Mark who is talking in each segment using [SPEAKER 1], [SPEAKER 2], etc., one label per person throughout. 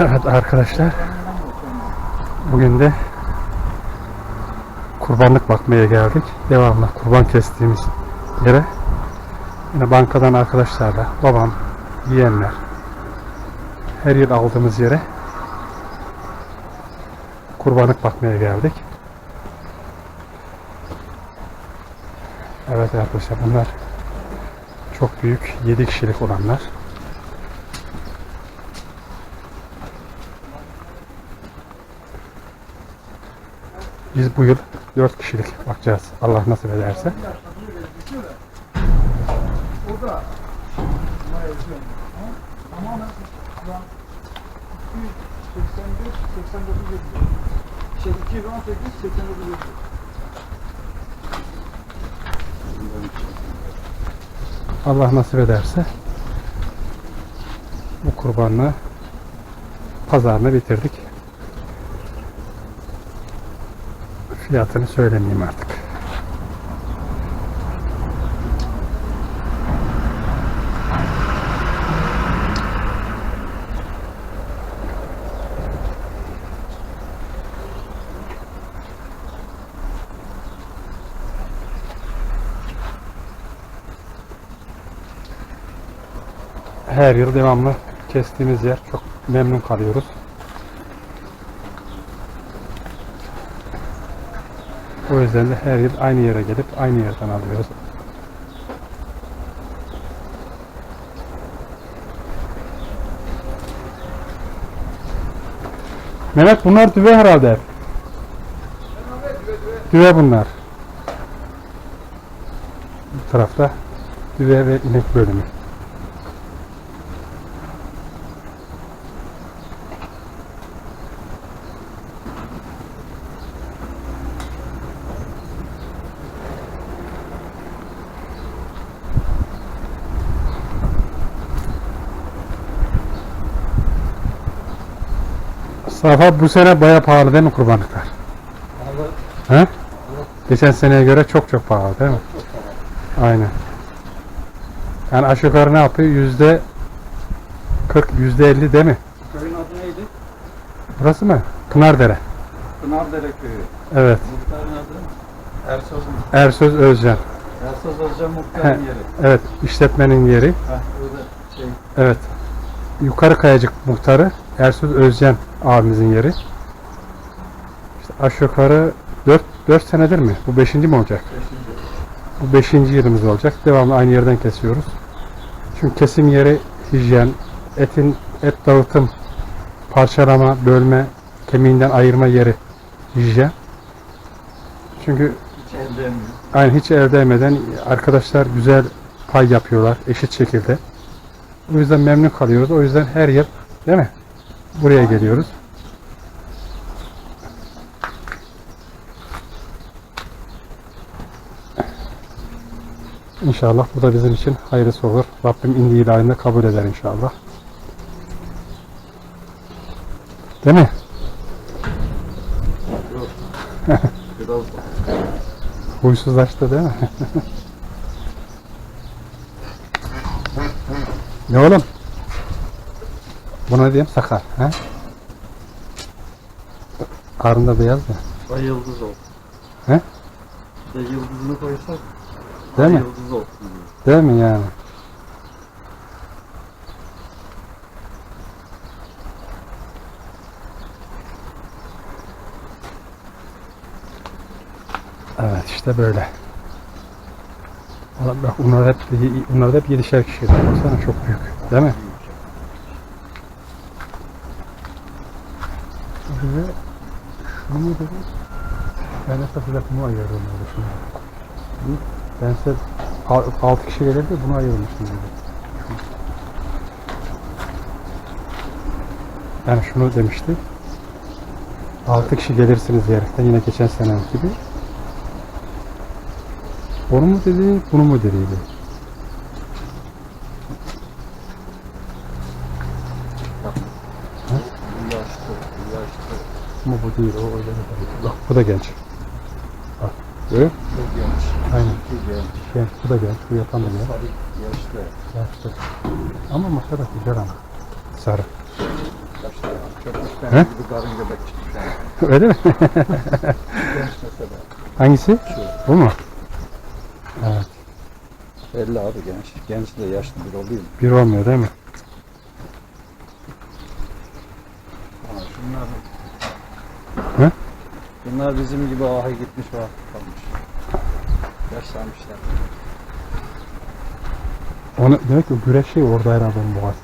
[SPEAKER 1] Evet arkadaşlar. Bugün de kurbanlık bakmaya geldik. Devamlı kurban kestiğimiz yere. Yine bankadan arkadaşlarla, babam, yeğenler. Her yıl aldığımız yere kurbanlık bakmaya geldik. Evet arkadaşlar bunlar çok büyük 7 kişilik olanlar. Biz bu yıl 4 kişilik bakacağız. Allah nasip ederse.
[SPEAKER 2] 218 89
[SPEAKER 1] Allah nasip ederse bu kurbanla pazarını bitirdik. Fiyatını söylemeyeyim artık. Her yıl devamlı kestiğimiz yer çok memnun kalıyoruz. O yüzden de her yıl aynı yere gelip aynı yerden alıyoruz. Mehmet bunlar düve herhalde. Düve bunlar. Bu tarafta düve ve inek bölümü. Safa bu sene baya pahalı değil mi kurbanlıklar? He? Geçen seneye göre çok çok pahalı değil mi? Aynen. Yani aşağı yukarı ne yapıyor? Yüzde 40, yüzde 50 değil mi?
[SPEAKER 2] Köyün adı neydi?
[SPEAKER 1] Burası mı? Pınardere.
[SPEAKER 2] Pınardere köyü.
[SPEAKER 1] Evet.
[SPEAKER 2] Muhtarın adı Ersoz mu?
[SPEAKER 1] Ersoz Özcan.
[SPEAKER 2] Ersoz Özcan muhtarın yeri.
[SPEAKER 1] Evet. işletmenin yeri.
[SPEAKER 2] Heh, burada şey
[SPEAKER 1] Evet. Yukarı Kayacık muhtarı Ersoz Özcan abimizin yeri. İşte aşağı yukarı 4, 4 senedir mi? Bu 5. mi olacak?
[SPEAKER 2] beşinci.
[SPEAKER 1] Bu 5. yılımız olacak. Devamlı aynı yerden kesiyoruz. Çünkü kesim yeri hijyen, etin et dağıtım, parçalama, bölme, kemiğinden ayırma yeri hijyen. Çünkü aynı hiç el değmeden arkadaşlar güzel pay yapıyorlar eşit şekilde. O yüzden memnun kalıyoruz. O yüzden her yıl değil mi? Buraya geliyoruz. İnşallah bu da bizim için hayırlısı olur. Rabbim indiği ilahinde kabul eder inşallah. Değil mi?
[SPEAKER 2] Biraz
[SPEAKER 1] Huysuzlaştı değil mi? ne oğlum? Buna diyeyim sakar. He? Karnında beyaz mı?
[SPEAKER 2] da yıldız olsun.
[SPEAKER 1] He?
[SPEAKER 2] De yıldızını koysak
[SPEAKER 1] Değil mi?
[SPEAKER 2] yıldız olsun.
[SPEAKER 1] Değil mi yani? Evet işte böyle. Bak bunlar hep bunlar hep yedişer kişi. Baksana çok büyük. Değil mi? Ve dedim? Ben esas bunu ayırdım öyle şimdi. Ben size 6 kişi gelirdi bunu ayırmıştım dedi. Yani şunu demişti. 6 kişi gelirsiniz diyerekten yine geçen sene gibi. Onu mu dedi, bunu mu dediydi?
[SPEAKER 2] Bu yaşlı, bu yaşlı.
[SPEAKER 1] Ama bu değil, o öyle Bak bu da genç. Bak, görüyor musun?
[SPEAKER 2] Çok genç.
[SPEAKER 1] Aynen.
[SPEAKER 2] Çok genç.
[SPEAKER 1] Genç, bu da genç, bu yapan da genç.
[SPEAKER 2] Yaşlı.
[SPEAKER 1] Yaşlı. Ama maşallah güzel ama. Sarı.
[SPEAKER 2] İşte. Köpüşten
[SPEAKER 1] He?
[SPEAKER 2] gibi karın göbek çıkmış yani.
[SPEAKER 1] Öyle mi?
[SPEAKER 2] Genç mesela.
[SPEAKER 1] Hangisi? Bu mu? Evet.
[SPEAKER 2] Belli abi genç. Genç de yaşlı bir oluyor.
[SPEAKER 1] Bir olmuyor değil mi?
[SPEAKER 2] Ha, şunlar
[SPEAKER 1] He?
[SPEAKER 2] Bunlar bizim gibi ahı gitmiş var kalmış. Yaşlanmışlar.
[SPEAKER 1] Onu demek ki o güreş şey orada herhalde onun boğaz.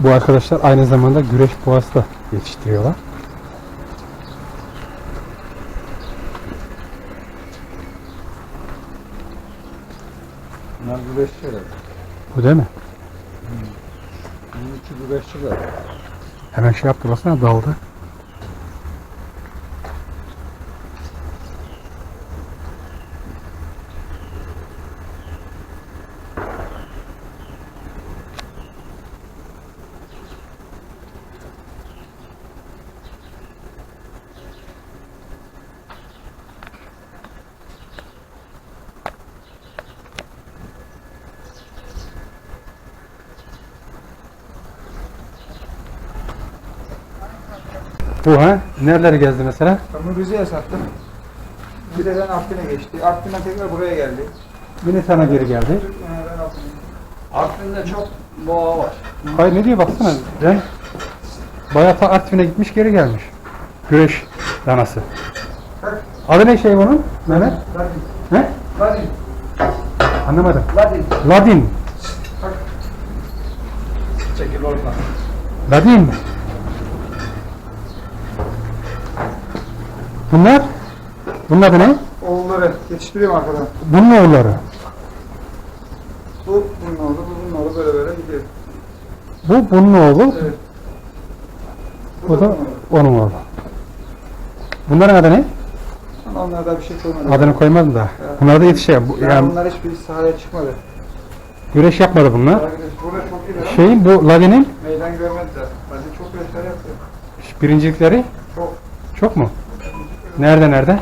[SPEAKER 1] Bu arkadaşlar aynı zamanda güreş boğası da yetiştiriyorlar.
[SPEAKER 2] Bunlar güreşçiler.
[SPEAKER 1] Bu değil mi?
[SPEAKER 2] Bunun iki güreşçiler.
[SPEAKER 1] Hemen şey yaptı baksana daldı. Bu ha? Nereleri gezdi mesela?
[SPEAKER 3] Ben Rize'ye sattım. Rize'den Artvin'e geçti. Artvin'den tekrar buraya geldi.
[SPEAKER 1] Yine sana geri geldi.
[SPEAKER 3] Artvin'e-
[SPEAKER 2] Artvin'de çok boğa var.
[SPEAKER 1] Hayır ne diyor baksana. Ben bayağı ta Artvin'e gitmiş geri gelmiş. Güreş danası. Adı ne şey bunun? Mehmet?
[SPEAKER 3] Ladin.
[SPEAKER 1] Ne?
[SPEAKER 3] Ladin.
[SPEAKER 1] Anlamadım.
[SPEAKER 3] Ladin.
[SPEAKER 1] Ladin.
[SPEAKER 2] Çekil oradan.
[SPEAKER 1] Ladin mi? Bunlar? Bunun adı ne?
[SPEAKER 3] Oğulları yetiştiriyorum arkadan.
[SPEAKER 1] Bunun oğulları.
[SPEAKER 3] Bu bunun oğlu, bu bunun oğlu böyle böyle gidiyor.
[SPEAKER 1] Bu bunun oğlu.
[SPEAKER 3] Evet. Bu
[SPEAKER 1] Bu da
[SPEAKER 3] bunun oğlu.
[SPEAKER 1] onun oğlu. Bunların adı ne?
[SPEAKER 3] Ama onlarda bir şey koymadım.
[SPEAKER 1] Adını koymadım da. Bunlar da yetişiyor. Bu-
[SPEAKER 3] Yani,
[SPEAKER 1] Yani
[SPEAKER 3] bunlar hiçbir sahaya çıkmadı.
[SPEAKER 1] güreş yapmadı bunlar.
[SPEAKER 3] Burada çok iyi
[SPEAKER 1] Şeyin bu Ladin'in
[SPEAKER 3] meydan görmediler. Ladin çok gösteri yaptı.
[SPEAKER 1] birincilikleri
[SPEAKER 3] Çok.
[SPEAKER 1] çok mu? Nerede nerede?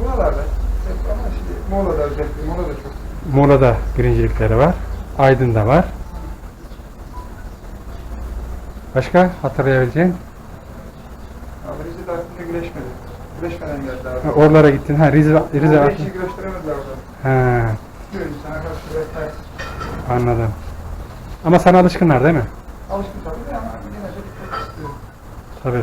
[SPEAKER 3] Buralarda. Hep ama şimdi Muğla'da özellikle. Muğla'da çok.
[SPEAKER 1] Muğla'da birincilikleri var. Aydın'da var. Başka hatırlayabileceğin?
[SPEAKER 3] Abi Rize'de Artvin'de güreşmedi. Güreşmeden geldiler.
[SPEAKER 1] Ha, oralara gittin. Ha Rize Rize Artvin.
[SPEAKER 3] hiç güreştiremediler orada.
[SPEAKER 1] Ha
[SPEAKER 3] Diyorum sana karşı güreşler.
[SPEAKER 1] anladım. Ama sana alışkınlar değil mi?
[SPEAKER 3] Alışkın tabii de ama yine de çok istiyorum.
[SPEAKER 1] Tabii.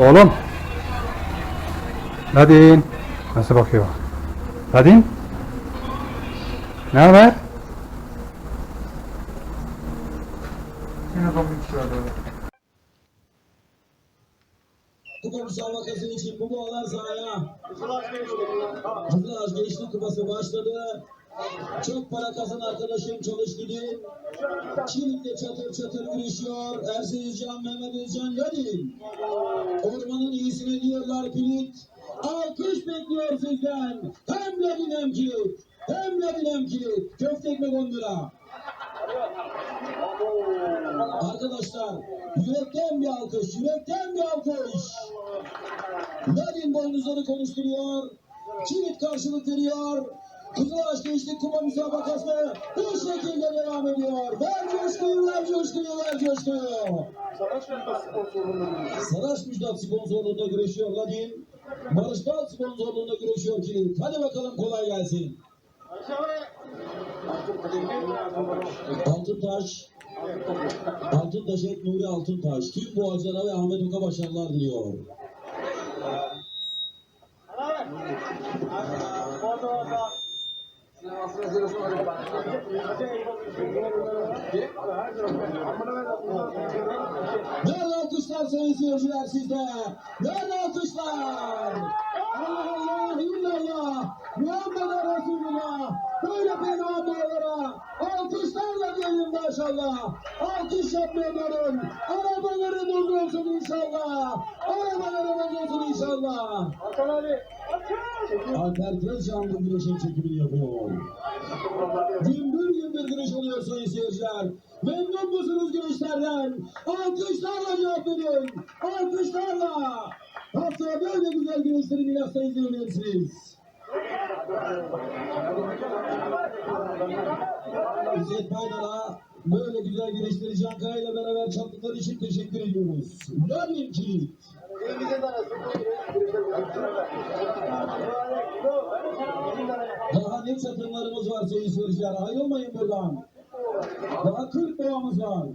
[SPEAKER 1] Oğlum. Ladin. Nasıl bakıyor? Ladin. Ne haber?
[SPEAKER 3] Yine zombi bir şey vardı orada.
[SPEAKER 4] Kupa müsabakası için bu boğalar sahaya. Kızılaş Gençlik Kupası başladı. Çok para kazan arkadaşım Çalış dedi. Çilik'te çatır çatır güreşiyor. Ersin Özcan, Mehmet Özcan Ladin. Ormanın iyisini diyorlar Pilit. Alkış bekliyor sizden. Hem Ladin hem Kilit. Hem Ladin hem Kilit. Köfte ekmek 10 lira. Arkadaşlar yürekten bir alkış, yürekten bir alkış. Ladin boynuzları konuşturuyor. Kilit karşılık veriyor. Kızılaş Gençlik Kupa müsabakası bu şekilde devam ediyor. Ver coşkuyu, ver coşkuyu, ver coşkuyu. Saraç Müjdat sponsorluğunda güreşiyor Ladin. Barış Dal sponsorluğunda güreşiyor Kilit. Hadi bakalım kolay gelsin. Altıntaş Altıntaş et Nuri Altıntaş. Tüm boğacılara ve Ahmet Ok'a başarılar diliyor. Nerede alkışlar sayın seyirciler sizde? Nerede alkışlar? Allah Allah, illallah. Muhammed Resulullah böyle bağlara alkışlarla diyelim maşallah. Alkış yapmayanların arabaları bozulsun inşallah. Arabaları bozulsun inşallah. Alper Tezcan bu güreşin çekimini yapıyor. Gümbür gümbür güreş oluyor sayın seyirciler. Memnun musunuz güreşlerden? Alkışlarla cevap verin. Alkışlarla. Haftaya böyle güzel güreşleri Milas'ta izleyebilirsiniz. İzzet Baydar'a böyle güzel güreşleri Can Kaya ile beraber çaptıkları için teşekkür ediyoruz. Learning Kit. Daha ne çatımlarımız var sayın seyirciler. Ayrılmayın buradan. Daha 40 boğamız var.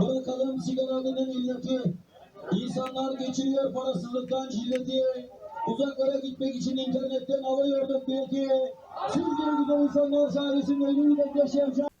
[SPEAKER 4] Bırakalım sigaranın illeti. İnsanlar geçiriyor parasızlıktan cilleti. Uzaklara gitmek için internetten alıyordum bileti. Siz gibi güzel insanlar sayesinde eliyle yaşayacağım.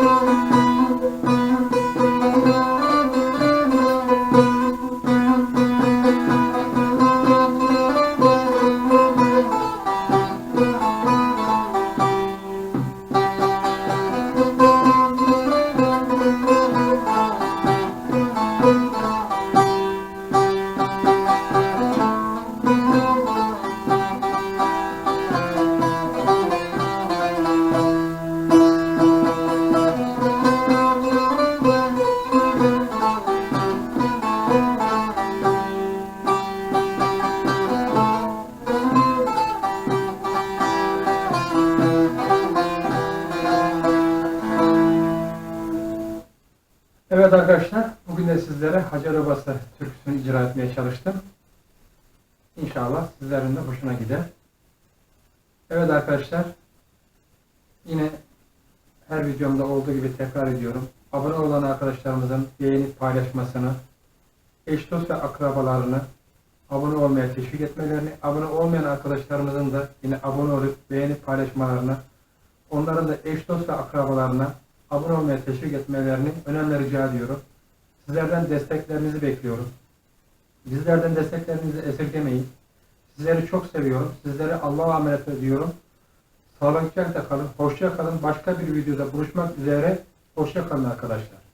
[SPEAKER 5] Thank you. Etmeye çalıştım. İnşallah sizlerin de hoşuna gider. Evet arkadaşlar. Yine her videomda olduğu gibi tekrar ediyorum. Abone olan arkadaşlarımızın beğenip paylaşmasını, eş dost ve akrabalarını abone olmaya teşvik etmelerini, abone olmayan arkadaşlarımızın da yine abone olup beğenip paylaşmalarını, onların da eş dost ve akrabalarına abone olmaya teşvik etmelerini önemli rica ediyorum. Sizlerden desteklerinizi bekliyorum. Bizlerden desteklerinizi esirgemeyin. Sizleri çok seviyorum. Sizleri Allah'a emanet ediyorum. Sağlıcakla kalın. Hoşça kalın. Başka bir videoda buluşmak üzere. Hoşça kalın arkadaşlar.